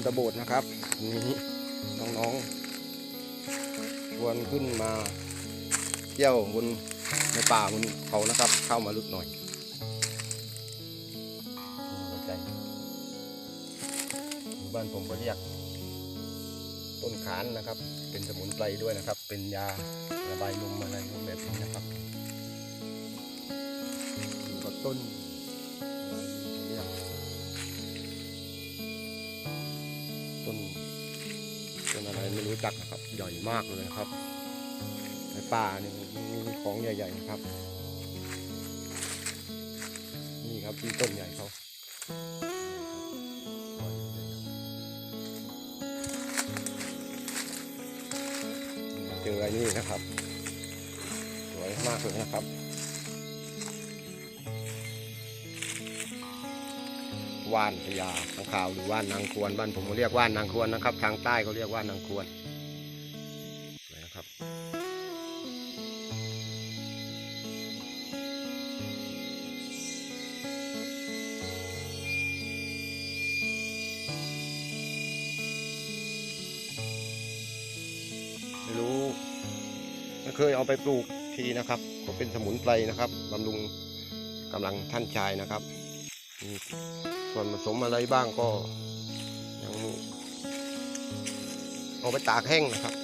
นตะโบดนะครับนี้น้องๆชวนขึ้นมาเที่ยวบนในป่าบนเขานะครับ เข้ามาลึกหน่อยใจบ้านผมก็เรียกต้นขานนะครับ เป็นสมุนไพรด้วยนะครับ เป็นยาระบายลมอะไรแบบนี้นะครับอยู่กับต้น เป็นอะไรไม่รู้จักนะครับ ใหญ่มากเลยครับ ในป่านี่มีของใหญ่ๆนะครับ นี่ครับที่ต้นใหญ่เขา ว่านพญาของขาวหรือว่านนางควรบ้านผมเรียกว่านนางควรนะครับ ทางใต้เขาเรียกว่านนางควรนะครับไม่รู้ไม่เคยเอาไปปลูกทีนะครับก็เป็นสมุนไพรนะครับบำรุงกำลังท่านชายนะครับมี ส่วนผสมอะไรบ้างก็ยังเอาไปตากแห้งนะครับ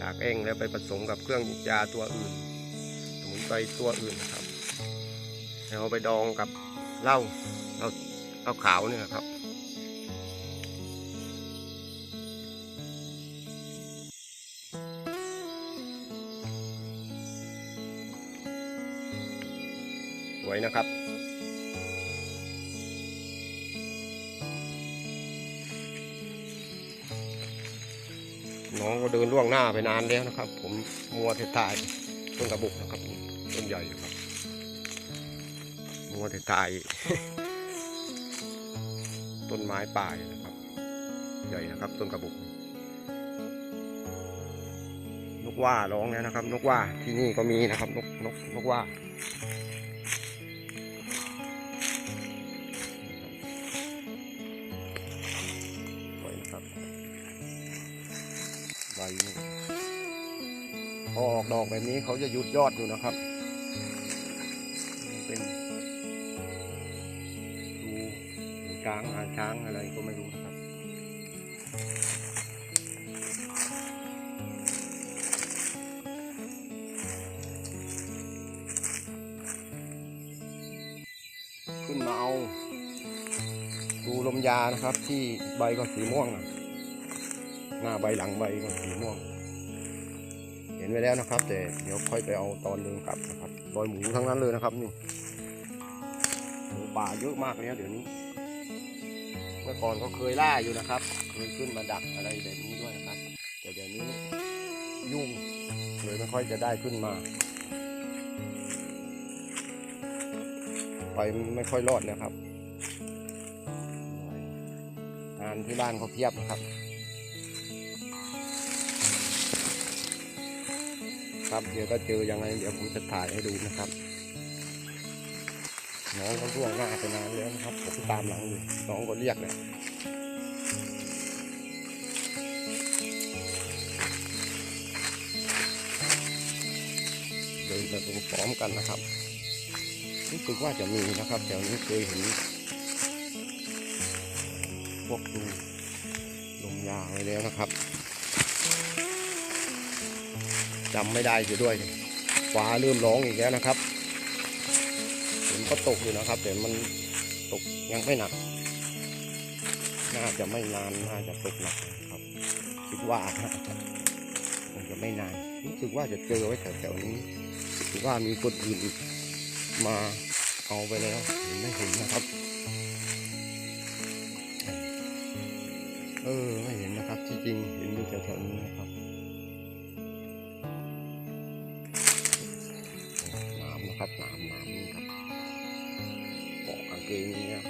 ตากแห้งแล้วไปผสมกับเครื่องยาตัวอื่น สมุนไพรตัวอื่นนะครับแล้วเอาไปดองกับเหล้าเหล้าเหล้าขาวเนี่ยครับสวยนะครับ น้องก็เดินล่วงหน้าไปนานแล้วนะครับ ผมมัวแต่ถ่ายต้นกระบุกนะครับต้นใหญ่นะครับมัวแต่ถ่ายต้นไม้ป่ายนะครับ ใหญ่นะครับ ต้นกระบุกนกว่าร้องแล้วนะครับ นกว่าที่นี่ก็มีนะครับ นกนกนกว่า ออกดอกแบบนี้เขาจะหยุดยอดอยู่นะครับ เป็นดูหูช้างหางช้างอะไรก็ไม่รู้นะครับขึ้นมาเอาดูลมยานะครับที่ใบก็สีม่วงนะหน้าใบหลังใบก็สีม่วง ไว้แล้วนะครับ แต่เดี๋ยวค่อยไปเอาตอนเดินกลับนะครับรอยหมูทั้งนั้นเลยนะครับนี่หมูป่าเยอะมากเลยนะเดี๋ยวนี้ เมื่อก่อนก็เคยล่าอยู่นะครับเคยขึ้นมาดักอะไรแบบนี้ด้วยนะครับ แต่เดี๋ยวนี้ยุ่งเลยไม่ค่อยจะได้ขึ้นมา ไปไม่ค่อยรอดแล้วครับงานที่บ้านเขาเพียบนะครับ ครับ เดี๋ยวก็เจอยังไงเดี๋ยวผมจะถ่ายให้ดูนะครับ น้องเขาล่วงหน้าไปนานแล้วนะครับผมตามหลังอยู่น้องก็เรียกเนี่ยเดินไปพร้อมกันนะครับรู้สึกว่าจะมีนะครับแถวนี้เคยเห็นพวกดูลมยาวไว้แล้วนะครับ จำไม่ได้เสียด้วยฟ้าเริ่มร้องอีกแล้วนะครับฝนก็ตกอยู่นะครับแต่มันตกยังไม่หนัก น่าจะไม่นานน่าจะตกหนักนครับ คิดว่าคงจะไม่นานรู้สึกว่าจะเจอไว้แถวๆนี้รู้สึกว่ามีคนอื่นมาเอาไปแล้วเห็นไม่เห็นนะครับ เออไม่เห็นนะครับที่จริงเห็นอยู่แถวๆนี้นะครับ น้ำนะครับน้ำน้ำนี่ครับเกาะกางเกงนี่ครับ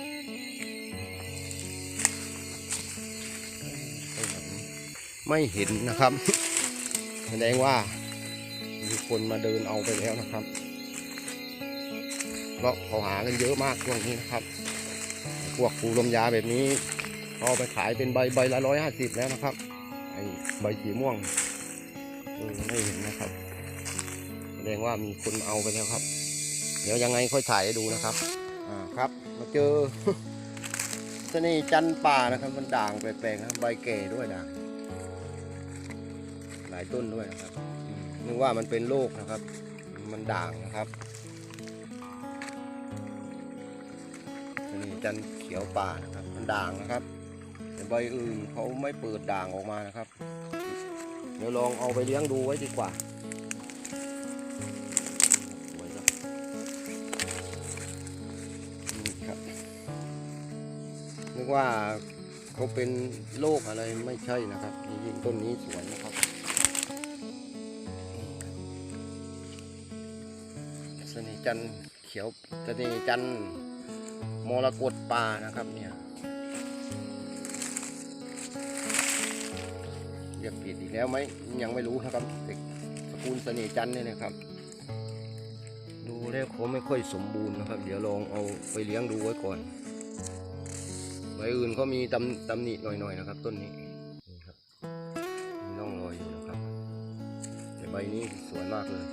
ไม่เห็นนะครับแสดงว่ามีคนมาเดินเอาไปแล้วนะครับเพราะเขาหากันเยอะมากช่วงนี้นะครับ พวกปูลมยาแบบนี้เอาไปขายเป็นใบใบละร้อยห้าสิบแล้วนะครับ ไอใบสีม่วงไม่เห็นนะครับ แสดงว่ามีคนเอาไปแล้วครับ เดี๋ยวยังไงค่อยถ่ายให้ดูนะครับ อ่าครับ มาเจอเสน่ห์จันป่านะครับ มันด่างแปลกๆครับใบแก่ด้วยด่างหลายต้นด้วยนะครับนึกว่ามันเป็นโรคนะครับ มันด่างนะครับเสน่จันเขียวป่านะครับ มันด่างนะครับ แต่ใบอื่นเขาไม่เปิดด่างออกมานะครับ เดี๋ยวลองเอาไปเลี้ยงดูไว้ดีกว่า ว่าเขาเป็นโรคอะไรไม่ใช่นะครับจริงๆต้นนี้สวยนะครับเสน่ห์จันเขียวเสน่ห์จันมรกตป่านะครับเนี่ยเรียกผิดอีกแล้วไหมยังไม่รู้นะครับเด็กตระกูลเสน่ห์จันเนี่ยนะครับ ดูแล้วเขาไม่ค่อยสมบูรณ์นะครับ เดี๋ยวลองเอาไปเลี้ยงดูไว้ก่อน ใบอื่นก็มีตำตำหนิหน่อยๆนะครับ ต้นนี้นี่ครับมีร่องรอยอยู่นะครับ แต่ใบนี้สวยมากเลย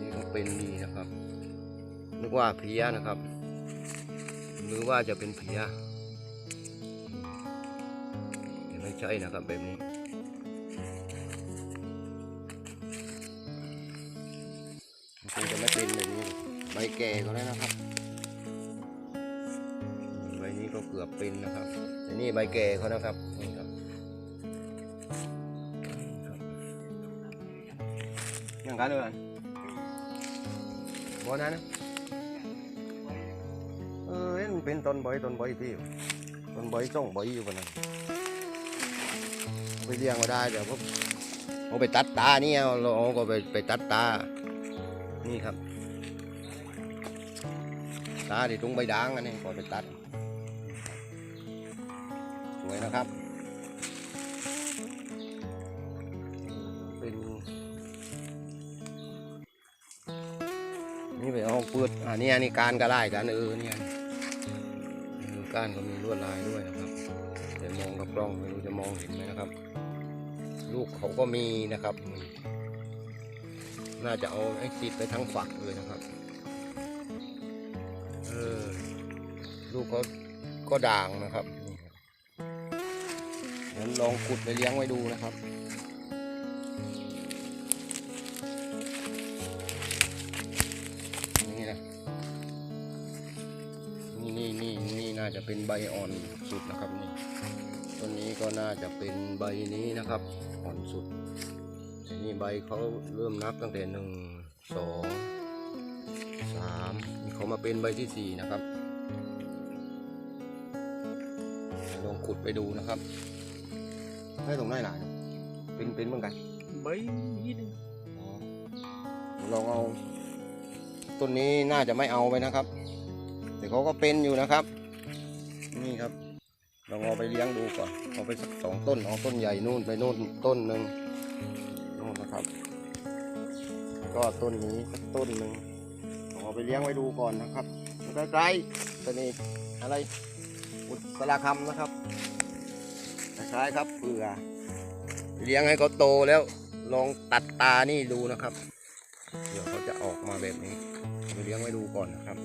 นี้ก็เป็นดีนะครับนึกว่าเพลียนะครับหรือว่าจะเป็นเพลียแต่ไม่ใช่นะครับแบบนี้คงจะไม่เป็นแบบนี้ใบแก่ก็แล้วนะครับ เป็นนะครับแต่นี่ใบแก่เขานะครับนี่ครับยังกันเลยบอนั้นนะเออเห็นมันเป็นต้นใบต้นใบพี่ต้นใบส่งใบอยู่บนนั้นไปเลี้ยงมาได้เดี๋ยวก็เอาไปตัดตานี่เอาเราก็ไปไปตัดตา นี่ครับ ตาดิตรงใบด่างอันนี้ก่อนไปตัด นะครับ เป็นนี่ไปเอาเปิดอ่านี่อันนี้การกระไล่กันเออเนี่ยก้านก็มีลวดลายด้วยนะครับแต่มองกับกล้องไม่รู้จะมองเห็นไหมนะครับ ลูกเขาก็มีนะครับ น่าจะเอาให้ติดไปทั้งฝักเลยนะครับเออลูกเขาก็ด่างนะครับ ดี๋ยวลองขุดไปเลี้ยงไว้ดูนะครับนี่นะนี่นี่นี่นี่น่าจะเป็นใบอ่อนสุดนะครับนี่ต้นนี้ก็น่าจะเป็นใบนี้นะครับอ่อนสุดนี่ใบเขาเริ่มนับตั้งแต่หนึ่งสองสามเขามาเป็นใบที่สี่นะครับลองขุดไปดูนะครับ ให้ตรงไหนหลายเป็นเป็นเหมือนกันใบนิดนึงอ๋อลองเอาต้นนี้น่าจะไม่เอาไปนะครับ แต่เขาก็เป็นอยู่นะครับ นี่ครับลองเอาไปเลี้ยงดูก่อนเอาไปสักสองต้นเอาต้นใหญ่นู่นไปนู่นต้นหนึ่งนู่นนะครับ ก็ต้นนี้สักต้นหนึ่งผมเอาไปเลี้ยงไว้ดูก่อนนะครับใกล้ๆตัวนี้อะไรอุตสราคำนะครับ คล้ายๆครับเผื่อเลี้ยงให้เขาโตแล้วลองตัดตานี่ดูนะครับ เดี๋ยวเขาจะออกมาแบบนี้เลี้ยงไว้ดูก่อนนะครับ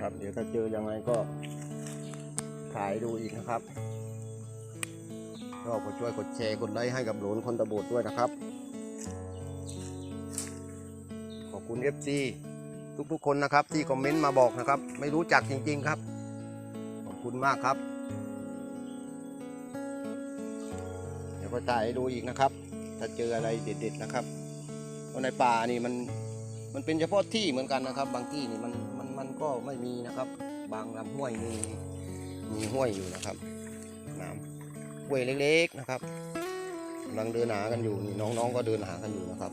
ครับเดี๋ยวถ้าเจอยังไงก็ขายดูอีกนะครับก็กดช่วยกดแชร์กดไลค์ให้กับหลนคนตะโบดด้วยนะครับ ขอบคุณ FC ทุกๆ คนนะครับ ที่คอมเมนต์มาบอกนะครับ ไม่รู้จักจริง ๆ ครับ ขอบคุณมากครับ เดี๋ยวก็ถ่ายให้ดูอีกนะครับ ถ้าเจออะไรเด็ดๆนะครับเพราะในป่านี่มันมันเป็นเฉพาะที่เหมือนกันนะครับ บางที่นี่มันมันมันก็ไม่มีนะครับ บางลำห้วยมีมีห้วยอยู่นะครับน้ำห้วยเล็กๆนะครับกำลังเดินหากันอยู่นี่น้องๆก็เดินหากันอยู่นะครับ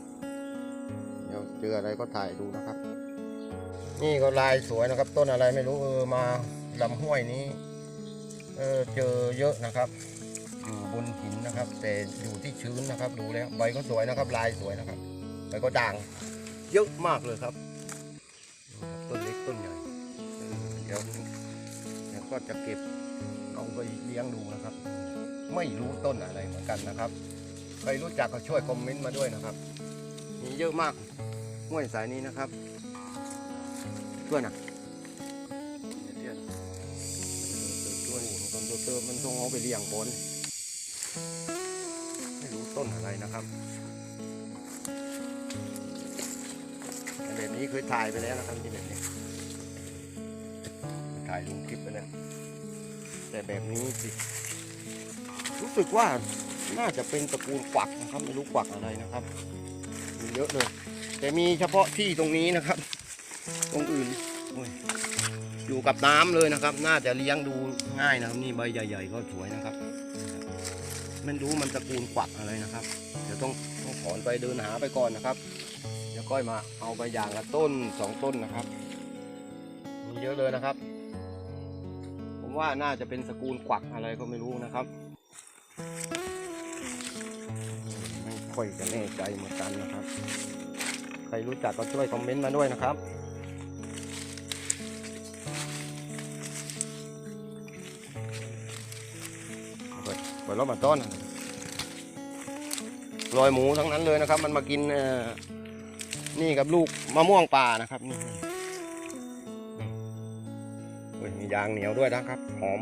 เดี๋ยวเจออะไรก็ถ่ายดูนะครับ นี่ก็ลายสวยนะครับ ต้นอะไรไม่รู้เออมาลำห้วยนี้เออเจอเยอะนะครับ อยู่บนหินนะครับ แต่อยู่ที่ชื้นนะครับ ดูแล้วใบก็สวยนะครับ ลายสวยนะครับใบก็ด่างเยอะมากเลยครับ ต้นเล็กต้นใหญ่เออเดี๋ยวเดี๋ยวก็จะเก็บเอาไปเลี้ยงดูนะครับ ไม่รู้ต้นอะไรเหมือนกันนะครับใครรู้จักก็ช่วยคอมเมนต์มาด้วยนะครับ มีเยอะมากห้วยสายนี้นะครับ ช่วยหนะช่วยต้นเติมมันต้องเอาไปเลี้ยงบนไม่รู้ต้นอะไรนะครับแบบนี้เคยถ่ายไปแล้วนะครับที่แบบนี้ถ่ายลงคลิปไปแล้วแต่แบบนี้สิรู้สึกว่าน่าจะเป็นตระกูลกวักนะครับไม่รู้กวักอะไรนะครับมีเยอะเลย แต่มีเฉพาะที่ตรงนี้นะครับ ตรงอื่นโอ้ยอยู่กับน้ำเลยนะครับ น่าจะเลี้ยงดูง่ายนะครับ นี่ใบใหญ่ ๆ ก็สวยนะครับไม่รู้มันตระกูลกวักอะไรนะครับ เดี๋ยวต้องต้องถอนไปเดินหาไปก่อนนะครับ เดี๋ยวก้อยมาเอาไปอย่างละต้นสองต้นนะครับ มีเยอะเลยนะครับ ผมว่าน่าจะเป็นสกุลกวักอะไรก็ไม่รู้นะครับ ไม่ค่อยจะแน่ใจเหมือนกันนะครับ ใครรู้จักก็ช่วยคอมเมนต์มาด้วยนะครับ เปิดเปิดรถมาต้นลอยหมูทั้งนั้นเลยนะครับ มันมากินนี่กับลูกมะม่วงป่านะครับนี่มียางเหนียวด้วยนะครับ หอม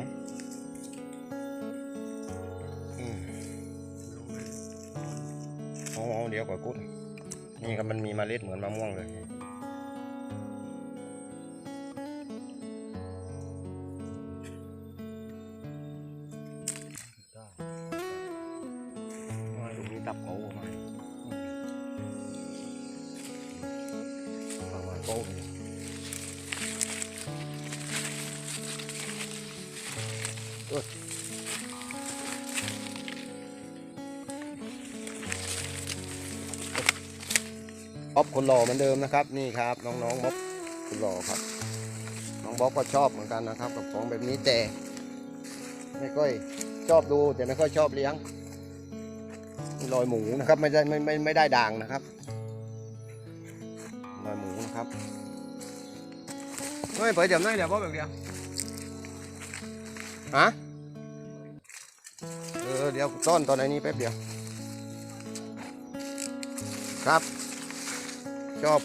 อืมเอเดี๋ยวก่อนกุดนี่ครับมันมีมเมล็ดเหมือนมะม่วงเลย หล่อเหมือนเดิมนะครับ นี่ครับ น้องๆบ๊อบคนหล่อครับ น้องบ๊อบก็ชอบเหมือนกันนะครับ กับของแบบนี้แต่ ไม่ค่อยชอบดู แต่ไม่ค่อยชอบเลี้ยงลอยหมูนะครับ ไม่ได้ไม่ไม่ไม่ได้ด่างนะครับลอยหมูนะครับเฮ้ยเปิดเดี๋ยวนั่งเดี๋ยวพ่อบเดียวฮะเออเดี๋ยวต้นตอนไหนนี้แป๊บเดียวครับ ชอบ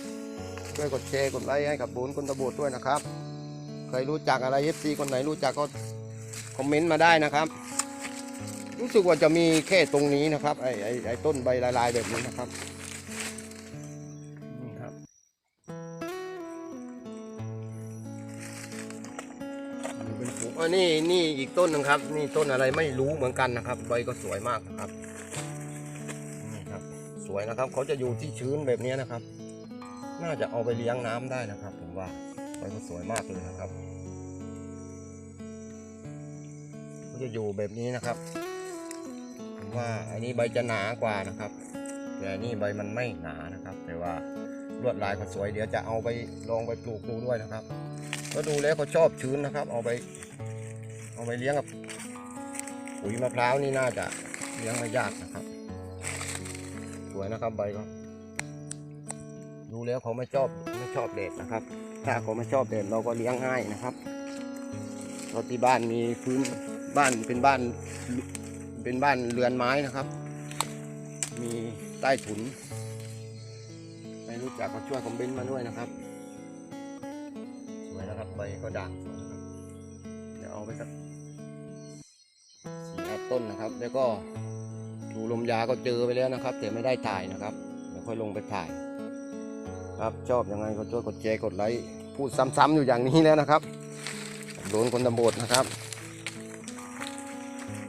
ช่วยกดแชร์กดไลค์ให้กับบุญคนตะบูดด้วยนะครับใครรู้จักอะไรเอฟซีคนไหนรู้จักก็คอมเมนต์มาได้นะครับ รู้สึกว่าจะมีแค่ตรงนี้นะครับไอ้ไอ้ไอ้ต้นใบลายๆแบบนี้นะครับนี่ครับนี่เป็นฝูงอันนี้นี่อีกต้นหนึงครับ นี่ต้นอะไรไม่รู้เหมือนกันนะครับ ใบก็สวยมากนะครับนี่ครับ สวยนะครับ เขาจะอยู่ที่ชื้นแบบนี้นะครับ น่าจะเอาไปเลี้ยงน้ำได้นะครับ ผมว่าใบก็สวยมากเลยนะครับเขาจะอยู่แบบนี้นะครับผมว่าอันนี้ใบจะหนากว่านะครับ แต่นี่ใบมันไม่หนานะครับ แต่ว่าลวดลายเขาสวยเดี๋ยวจะเอาไปลองไปปลูกดูด้วยนะครับ ก็ดูแล้วเขาชอบชื้นนะครับ เอาไป เอาไปเลี้ยงกับปุ๋ยมะพร้าวนี่น่าจะเลี้ยงไม่ยากนะครับ สวยนะครับใบก็ แล้วเขาไม่ชอบไม่ชอบแดดนะครับ ถ้าเขาไม่ชอบแดดเราก็เลี้ยงง่ายนะครับเราที่บ้านมีพื้นบ้านเป็นบ้านเป็นบ้านเรือนไม้นะครับ มีใต้ถุนไม่รู้จักก็ช่วยคอมเมนต์มาด้วยนะครับสวยนะครับใบก็ด่างสวยนะครับเดี๋ยวเอาไปสักสี่ห้าต้นนะครับ แล้วก็ดูลมยาก็เจอไปแล้วนะครับ แต่ไม่ได้ถ่ายนะครับเดี๋ยวค่อยลงไปถ่าย ครับชอบยังไงก็ช่วยกดแชร์กดไลค์พูดซ้ำๆอยู่อย่างนี้แล้วนะครับโดนคนตำบดนะครับ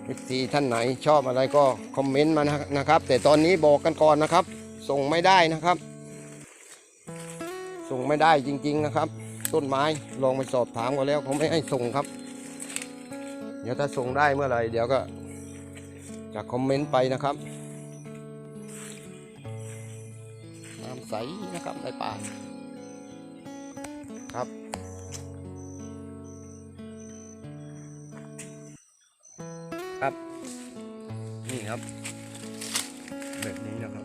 เอฟซีท่านไหนชอบอะไรก็คอมเมนต์มานะครับ แต่ตอนนี้บอกกันก่อนนะครับ ส่งไม่ได้นะครับ ส่งไม่ได้จริง ๆนะครับ ต้นไม้ลองไปสอบถามกันแล้วเขาไม่ให้ส่งครับ เดี๋ยวถ้าส่งได้เมื่อไหร่เดี๋ยวก็จะคอมเมนต์ไปนะครับ น้ำใสนะครับในป่าครับครับ นี่ครับ แบบนี้นะครับ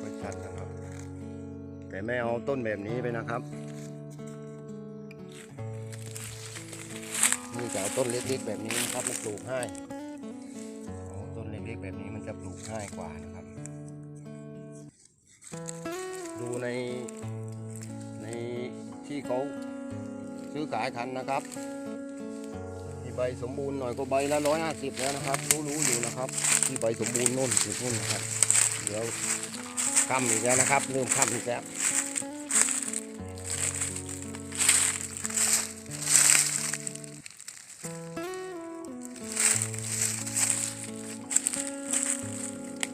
ไม่ชัดนะครับ แต่ไม่เอาต้นแบบนี้ไปนะครับนี่จะเอาต้นเล็กๆแบบนี้นะครับมาปลูกให้ต้นเล็กๆแบบนี้มันจะปลูกง่ายกว่านะครับ ที่เขาซื้อขายคันนะครับที่ใบสมบูรณ์หน่อยก็ใบละร้อยห้าสิบแล้วนะครับ รู้ๆอยู่นะครับ ที่ใบสมบูรณ์นู่นจุดนู่นนะครับ เดี๋ยวค่ำอีกแล้วนะครับเริ่มค่ำอีกแล้ว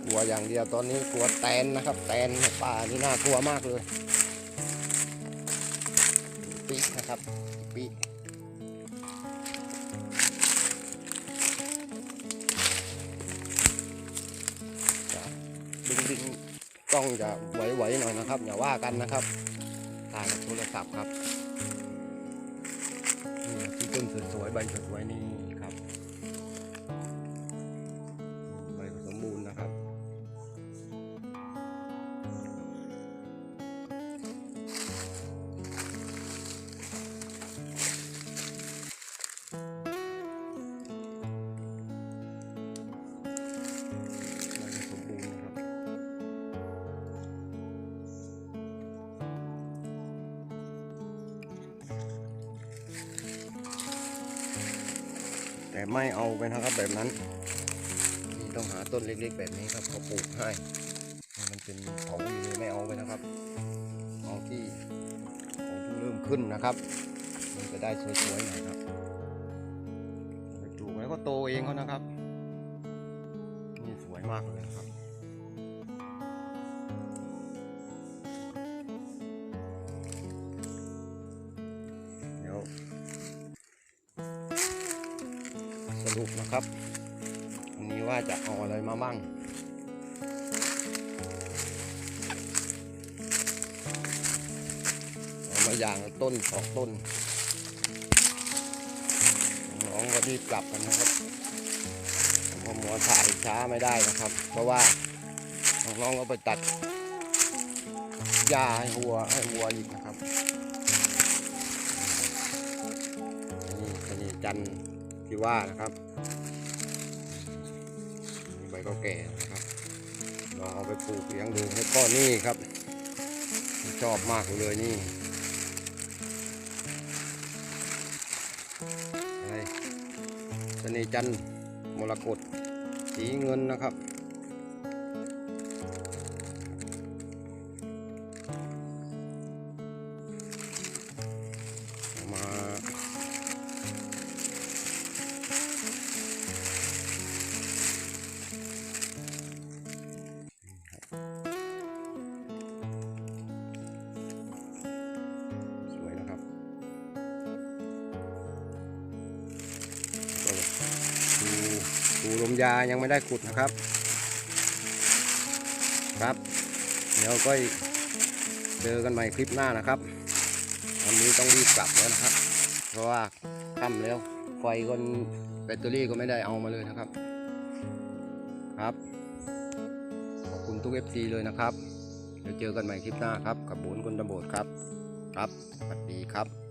กลัวอย่างเดียวตอนนี้กลัวแตนนะครับ แตนในป่านี่น่ากลัวมากเลย ปีดึงดึงกล้องจะไหวๆหน่อยนะครับ อย่าว่ากันนะครับถ่ายกับโทรศัพท์ครับนี่ที่ต้นสวยๆใบสวยๆนี่ แต่ไม่เอาไปนะครับแบบนั้นนี่ต้องหาต้นเล็กๆ แบบนี้ครับเขาปลูกให้ มันเป็นเผาอยู่เลยไม่เอาไปนะครับ เอาที่เขาเพิ่งเริ่มขึ้นนะครับ มันจะได้สวยๆหน่อยครับปลูกแล้วก็โตเองเขานะครับ นี่สวยมากเลยนะครับ สรุปนะครับวันนี้ว่าจะเอาอะไรมาบ้างเอามาอย่างต้นสองต้นน้องก็รีบกลับกันนะครับผมหัวถ่ายช้าไม่ได้นะครับ เพราะว่าน้องก็ไปตัดหญ้าให้วัวให้วัวอีกนะครับนี่ชนีจันที่ว่านะครับ ก็แก่นะครับลองเอาไปปลูกเลี้ยงดูแล้วก็นี่ครับชอบมากเลยนี่อะไรชนีจันทร์มรกตสีเงินนะครับ ยายังไม่ได้ขุดนะครับ ครับ เดี๋ยวก็เจอกันใหม่คลิปหน้านะครับวันนี้ต้องรีบกลับแล้วนะครับ เพราะว่าค่ำแล้วไฟก็แบตเตอรี่ก็ไม่ได้เอามาเลยนะครับ ครับ ขอบคุณทุก FC เลยนะครับเดี๋ยวเจอกันใหม่คลิปหน้าครับกับบุญคนตำบดครับ ครับสวัสดีครับ